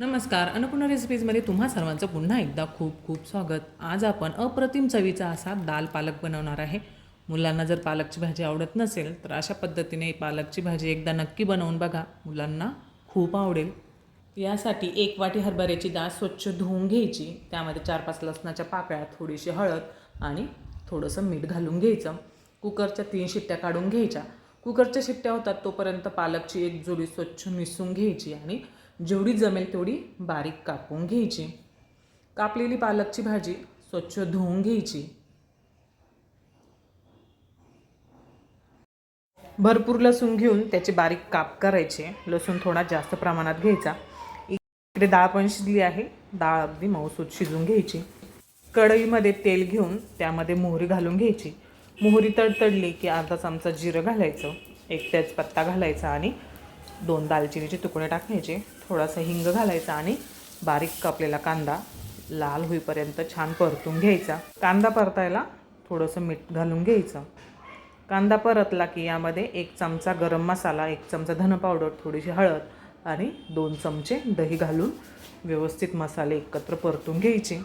नमस्कार. अन्नपूर्णा रेसिपीजमध्ये तुम्हा सर्वांचं पुन्हा एकदा खूप खूप स्वागत. आज आपण अप्रतिम चवीचा असा दाल पालक बनवणार आहे. मुलांना जर पालकची भाजी आवडत नसेल तर अशा पद्धतीने पालकची भाजी एकदा नक्की बनवून बघा. मुलांना खूप आवडेल. यासाठी एक वाटी हरभऱ्याची डाळ स्वच्छ धुवून घ्यायची. त्यामध्ये चार पाच लसणाच्या पाकळ्या थोडीशी हळद आणि थोडंसं मीठ घालून घ्यायचं. कुकरच्या तीन शिट्ट्या काढून घ्यायच्या. कुकरच्या शिट्ट्या होतात तोपर्यंत पालकची एक जोडी स्वच्छ मिसून घ्यायची आणि जेवढी जमेल तेवढी बारीक कापून घ्यायची. कापलेली पालकची भाजी स्वच्छ धुवून घ्यायची. भरपूर लसूण घेऊन त्याचे बारीक काप करायचे. लसूण थोडा जास्त प्रमाणात घ्यायचा. इकडे डाळ पण शिजली आहे. डाळ अगदी मऊसूत शिजून घ्यायची. कढईमध्ये तेल घेऊन त्यामध्ये मोहरी घालून घ्यायची. मोहरी तडतडली की अर्धा चमचा जिरं घालायचं एक तेजपत्ता घालायचा आणि दोन दालचिनीचे तुकडे टाकायचे थोडासा हिंग घालायचा आणि बारीक कापलेला कांदा लाल होईपर्यंत छान परतून घ्यायचा. कांदा परतायला थोडंसं मीठ घालून घ्यायचं. कांदा परतला की यामध्ये एक चमचा गरम मसाला एक चमचा धन पावडर थोडीशी हळद आणि दोन चमचे दही घालून व्यवस्थित मसाले एकत्र परतून घ्यायचे.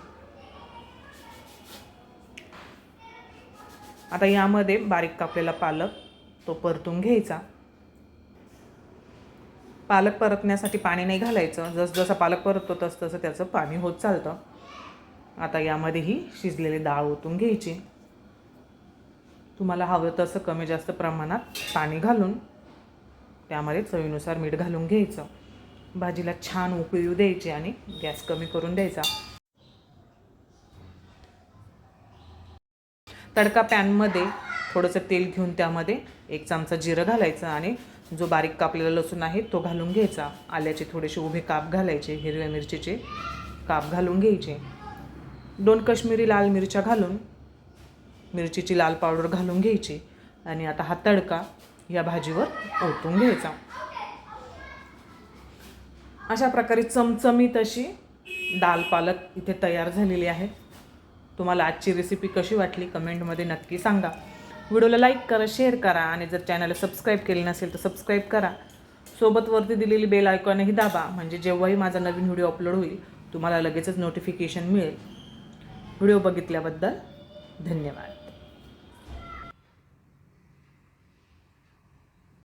आता यामध्ये बारीक कापलेला पालक तो परतून घ्यायचा. पालक परतण्यासाठी पाणी नाही घालायचं. जसजसा पालक परततो तसं तसं त्याचं पाणी होत चालतं. आता यामध्ये ही शिजलेली डाळ ओतून घ्यायची. तुम्हाला हवं तसं कमी जास्त प्रमाणात पाणी घालून त्यामध्ये चवीनुसार मीठ घालून घ्यायचं. भाजीला छान उकळी येऊ द्यायची आणि गॅस कमी करून द्यायचा. तडका पॅनमध्ये थोडंसं तेल घेऊन त्यामध्ये एक चमचा जिरं घालायचं आणि जो बारीक कापलेला लसूण आहे तो घालून घ्यायचा. आल्याचे थोडेसे उभे काप घालायचे हिरव्या मिरचीचे काप घालून घ्यायचे. दोन कश्मीरी लाल मिरच्या घालून मिरचीची लाल पावडर घालून घ्यायची आणि आता हा तडका या भाजीवर ओतून घ्यायचा. अशा प्रकारे चमचमीत अशी दाल पालक इथे तयार झालेली आहे. तुम्हाला आजची रेसिपी कशी वाटली? कमेंटमध्ये नक्की सांगा. व्हिडिओला लाईक करा शेअर करा आणि जर चॅनलला सबस्क्राईब केले नसेल तर सबस्क्राईब करा. सोबत वरती दिलेली बेल आयकॉनही दाबा म्हणजे जेव्हाही माझा नवीन व्हिडिओ अपलोड होईल तुम्हाला लगेचच नोटिफिकेशन मिळेल. व्हिडिओ बघितल्याबद्दल धन्यवाद.